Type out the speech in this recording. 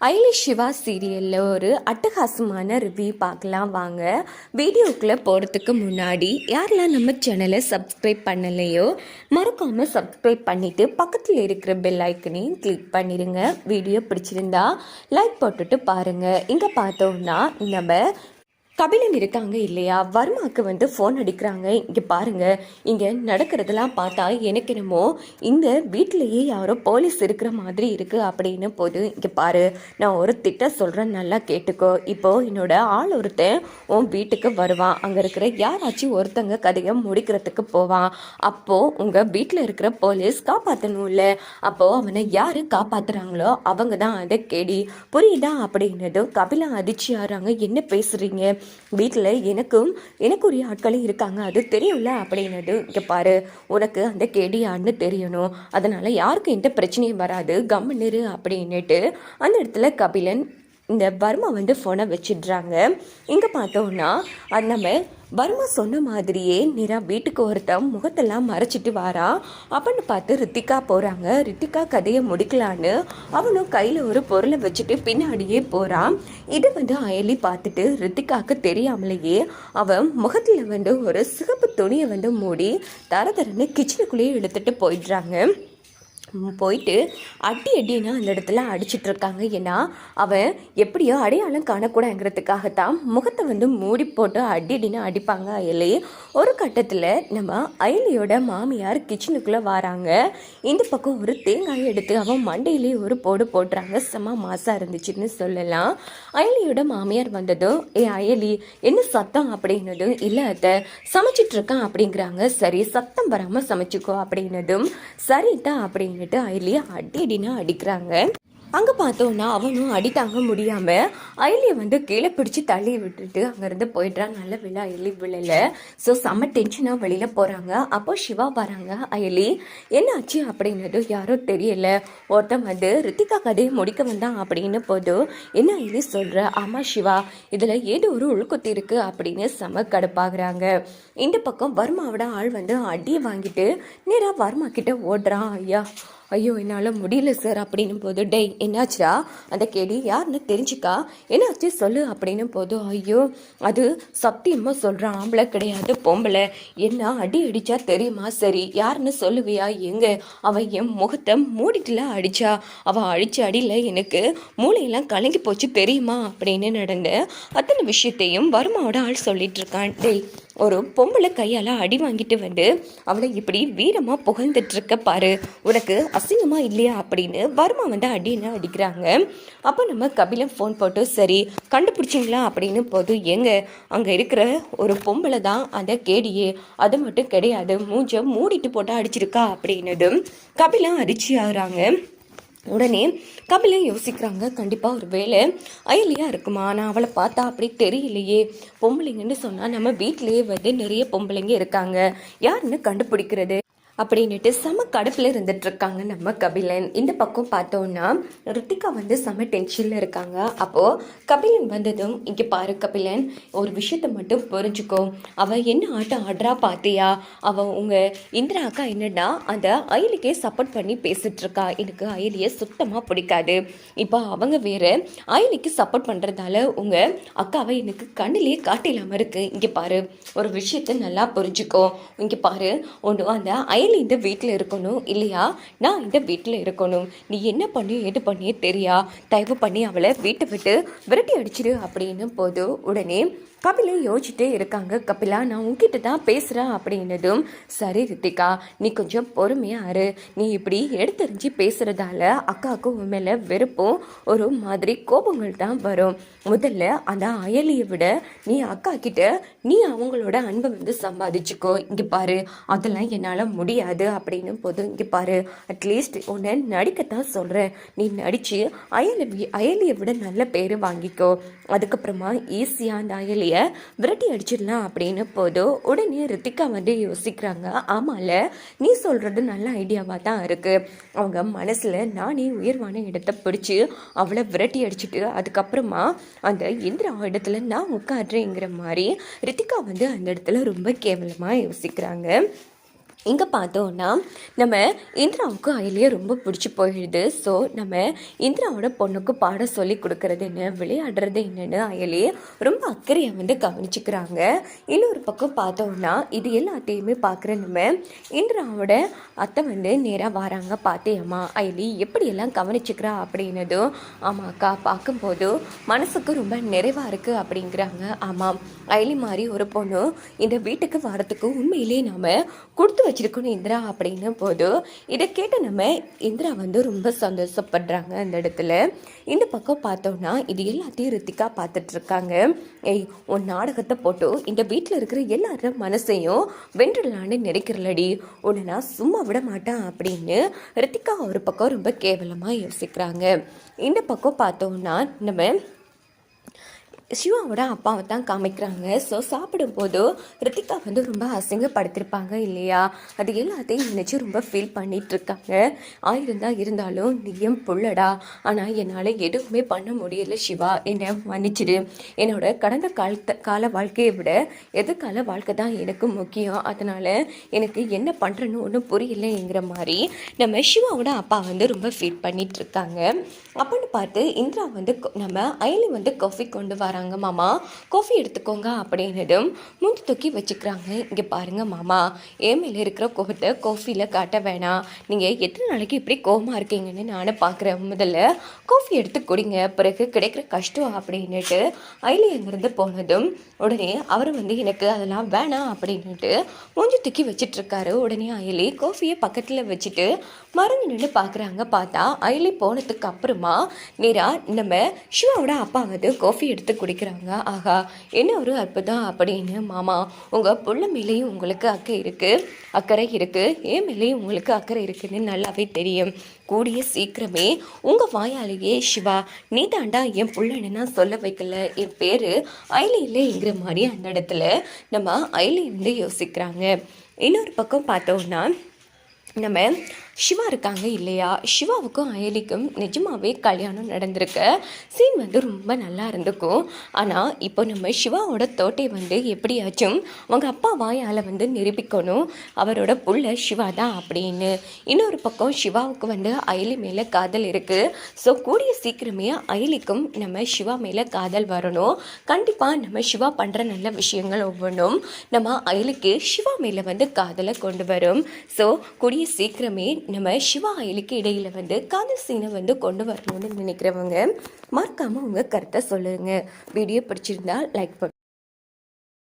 ஐலி சிவா சீரியலில் ஒரு அட்டகாசமான ரிவ்யூ பார்க்கலாம் வாங்க. வீடியோக்குள்ளே போகிறதுக்கு முன்னாடி யாரெல்லாம் நம்ம சேனலை சப்ஸ்கிரைப் பண்ணலையோ மறக்காமல் சப்ஸ்கிரைப் பண்ணிவிட்டு பக்கத்தில் இருக்கிற பெல் ஐக்கனையும் கிளிக் பண்ணிடுங்க வீடியோ பிடிச்சிருந்தா லைக் போட்டுட்டு பாருங்கள் இங்கே பார்த்தோம்னா நம்ம கபிலன் இருக்காங்க இல்லையா? வர்மாவுக்கு வந்து ஃபோன் அடிக்கிறாங்க. இங்கே பாருங்கள் இங்கே நடக்கிறதெல்லாம் பார்த்தா எனக்கு என்னமோ இந்த வீட்டிலையே யாரோ போலீஸ் இருக்கிற மாதிரி இருக்குது அப்படின்னு போது இங்கே பாரு. நான் ஒரு திட்டம் சொல்கிறேன் நல்லா கேட்டுக்கோ. இப்போது என்னோட ஆள் ஒருத்தன் உன் வீட்டுக்கு வருவான் அங்கே இருக்கிற யாராச்சும் ஒருத்தங்க கதையை முடிக்கிறதுக்கு போவான் அப்போது உங்கள் வீட்டில் இருக்கிற போலீஸ் காப்பாற்றணும்ல அப்போது அவனை யார் காப்பாற்றுறாங்களோ அவங்க தான் அதை கேடி. புரியுதா? அப்படின்னதும் கபிலா அதிர்ச்சி ஆகிறாங்க என்ன பேசுகிறீங்க வீட்டில் எனக்கும் எனக்குரிய ஆட்களும் இருக்காங்க. அது தெரியும்ல அப்படின்னது. கேட்பாரு உனக்கு அந்த கேடி யாருன்னு தெரியணும். அதனால் யாருக்கும் எந்த பிரச்சனையும் வராது. கம்முன்னு அப்படின்னுட்டு அந்த இடத்துல கபிலன் இந்த வர்மா வந்து ஃபோனை வச்சிடுறாங்க. இங்கே பார்த்தோன்னா நம்ம வர்மா சொன்ன மாதிரியே நிரா வீட்டுக்கு ஒருத்தன் முகத்தெல்லாம் மறைச்சிட்டு வாரா. அப்படின்னு பார்த்து ரித்திகா போகிறாங்க ரித்திகா கதையை முடிக்கலான்னு அவனும் கையில் ஒரு பொருளை வச்சுட்டு பின்னாடியே போகிறான் இது வந்து அயலி பார்த்துட்டு ரித்திகாவுக்கு தெரியாமலேயே அவன் முகத்தில் வந்து ஒரு சிகப்பு துணியை வந்து மூடி தர தரன்னு கிச்சனுக்குள்ளேயே எடுத்துகிட்டு போயிடுறாங்க. போயிட்டு அடி அடின்னு அந்த இடத்துல அடிச்சிட்ருக்காங்க ஏன்னா அவன் எப்படியோ அடையாளம் காணக்கூடாங்கிறதுக்காகத்தான் முகத்தை வந்து மூடி போட்டு அடி அடின்னு அடிப்பாங்க. அயலி ஒரு கட்டத்தில் நம்ம அயலியோட மாமியார் கிச்சனுக்குள்ளே வராங்க. இந்த பக்கம் ஒரு தேங்காயை எடுத்து அவன் மண்டையிலேயே ஒரு போடு போடுறாங்க. செம்ம மாசாக இருந்துச்சுன்னு சொல்லலாம். அயலியோட மாமியார் வந்ததும் ஏ அயலி என்ன சத்தம் அப்படின்னதும் இல்லை அத்தை சமைச்சிட்ருக்கான் அப்படிங்கிறாங்க. சரி சத்தம் வராமல் சமைச்சிக்கோ அப்படின்னதும் சரிதான் அப்படின்னுட்டு அயலியை அடி அடின்னு அடிக்கிறாங்க. அங்கே பார்த்தோன்னா அவனும் அடி தாங்க முடியாமல் அயலியை வந்து கீழே பிடிச்சி தள்ளி விட்டுட்டு அங்கேருந்து போயிடுறான். நல்ல விழா அயலி விழல. ஸோ செம்ம டென்ஷனாக வெளியில் போகிறாங்க அப்போ சிவா வராங்க. அயலி என்னாச்சு அப்படின்னது யாரோ தெரியல. ஒருத்தன் வந்து ரித்திகா கதையை முடிக்க வந்தான் அப்படின்னு போதும் என்ன அயலி சொல்கிற ஆமாம் சிவா இதில் ஏதோ ஒரு உள்குத்தி இருக்கு அப்படின்னு செம கடுப்பாகிறாங்க. இந்த பக்கம் வர்மாவோட ஆள் வந்து அடியை வாங்கிட்டு நேராக வர்மா கிட்ட ஓடுறான். ஐயா ஐயோ என்னால் முடியல சார் அப்படின்னும் போது டேய் என்னாச்சுடா? அந்த கேடி யாருன்னு தெரிஞ்சுக்கா? என்னாச்சு சொல்லு? அப்படின்னும் போது ஐயோ அது சத்தியமாக சொல்கிறான் ஆம்பளை கிடையாது பொம்பளை. என்ன அடி அடித்தா தெரியுமா? சரி யாருன்னு சொல்லுவியா? எங்க? அவன் என் முகத்தை மூடிட்டுல அடித்தா அவள் அடிச்ச அடியில் எனக்கு மூளையெல்லாம் கலங்கி போச்சு தெரியுமா? அப்படின்னு நடந்த அத்தனை விஷயத்தையும் வருமாவோட ஆள் சொல்லிட்டு இருக்கான். டேய் ஒரு பொம்பளை கையால் அடி வாங்கிட்டு வந்து அவளை இப்படி வீரமாக புகழ்ந்துட்டுருக்க பாரு. உனக்கு அசிங்கமாக இல்லையா அப்படின்னு வர்மா வந்து அடின்னு அடிக்கிறாங்க. அப்போ நம்ம கபிலம் ஃபோன் போட்டு சரி கண்டுபிடிச்சிங்களா? அப்படின்னு போது எங்க அங்கே இருக்கிற ஒரு பொம்பளை தான் அந்த கேடியே. அது மட்டும் கிடையாது. மூஞ்ச மூடிட்டு போட்டு அடிச்சிருக்கா? அப்படின்னதும் கபிலம் அரிச்சி ஆகுறாங்க. உடனே கபிலன் யோசிக்கிறாங்க கண்டிப்பாக ஒரு வேலை அயலியாக இருக்குமா? நான் அவளை பார்த்தா அப்படி தெரியலையே. பொம்பளைங்கன்னு சொன்னால் நம்ம வீட்டிலேயே வந்து நிறைய பொம்பளைங்க இருக்காங்க. யாருன்னு கண்டுபிடிக்கிறது? அப்படின்னுட்டு செம கடுப்பில் இருந்துட்டு இருக்காங்க நம்ம கபிலன். இந்த பக்கம் பார்த்தோன்னா ரித்திகா வந்து செம டென்ஷனில் இருக்காங்க. அப்போது கபிலன் வந்ததும் இங்கே பாரு கபிலன் ஒரு விஷயத்த மட்டும் புரிஞ்சுக்கோ. அவள் என்ன ஆட்டம் ஆடுறா பார்த்தியா அவள் உங்கள் இந்திரா அக்கா என்னன்னா அந்த அயலிக்கே சப்போர்ட் பண்ணி பேசிகிட்ருக்கா எனக்கு அயலியை சுத்தமாக பிடிக்காது. இப்போ அவங்க வேறு அயலிக்கு சப்போர்ட் பண்ணுறதால உங்கள் அக்காவை எனக்கு கண்ணிலேயே காட்டிலாமல் இருக்குது இங்கே பாரு ஒரு விஷயத்த நல்லா புரிஞ்சுக்கோ. இங்கே பாரு ஒன்று அந்த அயல் இந்த வீட்டில் இருக்கணும் இல்லையா? நான் இந்த வீட்டில் இருக்கணும். நீ என்ன பண்ணி எது பண்ணியே தெரியா? தயவு பண்ணி அவளை வீட்டை விட்டு விரட்டி அடிச்சிடு அப்படின்னு போது உடனே கபிலை யோசிச்சுட்டே இருக்காங்க. கபிலா நான் உங்ககிட்ட தான் பேசுகிறேன் அப்படின்னதும் சரி ரித்திகா நீ கொஞ்சம் பொறுமையாக இரு. நீ இப்படி எடுத்தறிஞ்சு பேசுகிறதால அக்காவுக்கு உன் மேலே வெறுப்பும் ஒரு மாதிரி கோபங்கள் தான் வரும். முதல்ல அந்த அயலியை விட நீ அக்கா கிட்ட நீ அவங்களோட அன்பை வந்து சம்பாதிச்சுக்கோ. இங்கே பாரு அதெல்லாம் என்னால் முடியாது அப்படின்னு போதும் இங்கே பாரு அட்லீஸ்ட் உன்னை நடிக்கத்தான் சொல்கிறேன் நீ நடித்து அயலி அயலியை விட நல்ல பேர் வாங்கிக்கோ. அதுக்கப்புறமா ஈஸியாக அந்த அயலியை விரட்டி அடிச்சிடலாம் அப்படின்னு போதும் உடனே ரித்திகா வந்து யோசிக்கிறாங்க ஆமால நீ சொல்கிறது நல்ல ஐடியாவாக தான் இருக்குது அவங்க மனசில் நானே உயர்வான இடத்த பிடிச்சி அவளை விரட்டி அடிச்சிட்டு அதுக்கப்புறமா அந்த இந்திரா இடத்துல நான் உட்காடுறேங்கிற மாதிரி ரித்திகா வந்து அந்த இடத்துல ரொம்ப கேவலமாக யோசிக்கிறாங்க. இங்கே பார்த்தோன்னா நம்ம இந்திராவுக்கு அயலியை ரொம்ப பிடிச்சி போயிடுது. ஸோ நம்ம இந்திராவோட பொண்ணுக்கு பாடம் சொல்லி கொடுக்கறது என்ன விளையாடுறது என்னன்னு அயலி ரொம்ப அக்கறையை வந்து கவனிச்சுக்கிறாங்க. இன்னொரு பக்கம் பார்த்தோன்னா இது எல்லாத்தையுமே பார்க்குற நம்ம இந்திராவோட அத்தை வந்து நேராக வராங்க. பார்த்தேம்மா அயலி எப்படியெல்லாம் கவனிச்சுக்கிறா? அப்படின்னதும் ஆமாக்கா பார்க்கும்போது மனசுக்கு ரொம்ப நிறைவாக இருக்குது அப்படிங்கிறாங்க. ஆமாம் அயலி மாதிரி ஒரு பொண்ணு இந்த வீட்டுக்கு வரத்துக்கு உண்மையிலே நாம் கொடுத்து வச்சிருக்கணும் இந்திரா அப்படின்னு போது இதை கேட்டு நம்ம இந்திரா வந்து ரொம்ப சந்தோஷப்படுறாங்க அந்த இடத்துல. இந்த பக்கம் பார்த்தோன்னா இது எல்லாத்தையும் ரித்திகா பார்த்துட்ருக்காங்க. ஏய் உன் நாடகத்தை போட்டு இந்த வீட்டில் இருக்கிற எல்லாரும் மனசையும் வென்றலான்னு நினைக்கிறலடி. உன்னை நான் சும்மா விட மாட்டேன் அப்படின்னு ரித்திகா ஒரு பக்கம் ரொம்ப கேவலமாக யோசிக்கிறாங்க. இந்த பக்கம் பார்த்தோன்னா நம்ம சிவாவோட அப்பாவை தான் காமிக்கிறாங்க. ஸோ சாப்பிடும்போது ரித்திகா வந்து ரொம்ப அசிங்கப்படுத்திருப்பாங்க இல்லையா? அது எல்லாத்தையும் நினச்சி ரொம்ப ஃபீல் பண்ணிகிட்ருக்காங்க இருக்காங்க இருந்தாலும் நீயும் புள்ளடா. ஆனால் என்னால் எதுவுமே பண்ண முடியல சிவா. என்னை மன்னிச்சிடு. என்னோட கடந்த காலத்த கால வாழ்க்கையை விட எதிர்கால வாழ்க்கை தான் எனக்கு முக்கியம். அதனால் எனக்கு என்ன பண்ணுறேன்னு ஒன்றும் புரியலைங்கிற மாதிரி நம்ம சிவாவோட அப்பா வந்து ரொம்ப ஃபீல் பண்ணிகிட்ருக்காங்க இருக்காங்க அப்படின்னு பார்த்து இந்திரா வந்து நம்ம அயலி வந்து காஃபி கொண்டு வராங்க. மாமா. காஃபி எடுத்துக்கோங்க அப்படின்னதும் மூஞ்சி தூக்கி வச்சுக்கிறாங்க. இங்கே பாருங்க மாமா. என் மேலே இருக்கிற கோபத்தை காஃபியில் காட்ட வேணாம். நீங்கள் எத்தனை நாளைக்கு இப்படி கோபமாக இருக்கீங்கன்னு நானும் பார்க்குறேன் முதல்ல காஃபி எடுத்து குடிங்க. பிறகு கிடைக்கிற கஷ்டம் அப்படின்னுட்டு அயலி அங்கேருந்து போனதும் உடனே அவர் வந்து எனக்கு அதெல்லாம் வேணாம் அப்படின்னுட்டு மூஞ்சி தூக்கி வச்சிட்டு இருக்காரு உடனே அயலி காஃபியை பக்கத்தில் வச்சுட்டு மறந்து நின்று பார்க்குறாங்க பார்த்தா அயலி போனதுக்கு அப்புறமா நேராக நம்ம சிவாவோட அப்பா வந்து காஃபி எடுத்து குடிக்கிறாங்க. ஆஹா என்ன ஒரு அற்புதம் அப்படின்னு மாமா உங்கள் புள்ள மேலேயும் உங்களுக்கு அக்கறை இருக்குது அக்கறை இருக்குது என் மேலேயும் உங்களுக்கு அக்கறை இருக்குதுன்னு நல்லாவே தெரியும். கூடிய சீக்கிரமே உங்கள் வாயாலேயே சிவா நீ தாண்டா என் புள்ளன்னு நான் சொல்ல வைக்கல. என் பேர் ஐலி இல்லைங்கிற மாதிரி அந்த இடத்துல நம்ம ஐலி வந்து யோசிக்கிறாங்க. இன்னொரு பக்கம் பார்த்தோம்னா நம்ம சிவா இருக்காங்க இல்லையா? சிவாவுக்கும் அயலிக்கும் நிஜமாகவே கல்யாணம் நடந்திருக்கு. சீன் வந்து ரொம்ப நல்லா இருந்துக்கும் ஆனால் இப்போ நம்ம சிவாவோட தோட்டை வந்து எப்படியாச்சும் அவங்க அப்பா வாயால் வந்து நிரூபிக்கணும். அவரோட புள்ள சிவா தான் அப்படின்னு. இன்னொரு பக்கம் சிவாவுக்கு வந்து அயலி மேலே காதல் இருக்குது ஸோ கூடிய சீக்கிரமே அயலிக்கும் நம்ம சிவா மேலே காதல் வரணும். கண்டிப்பாக நம்ம சிவா பண்ணுற நல்ல விஷயங்கள் ஒவ்வொன்றும் நம்ம அயலுக்கு சிவா மேலே வந்து காதலை கொண்டு வரும். ஸோ கூடிய சீக்கிரமே நம்ம சிவா ஆயிலுக்கு இடையில் வந்து காதல் சீனை வந்து கொண்டு வரணும்னு நினைக்கிறவங்க மறக்காமல் உங்கள் கருத்தை சொல்லுங்கள் வீடியோ பிடிச்சிருந்தால் லைக் பண்ணுங்கள்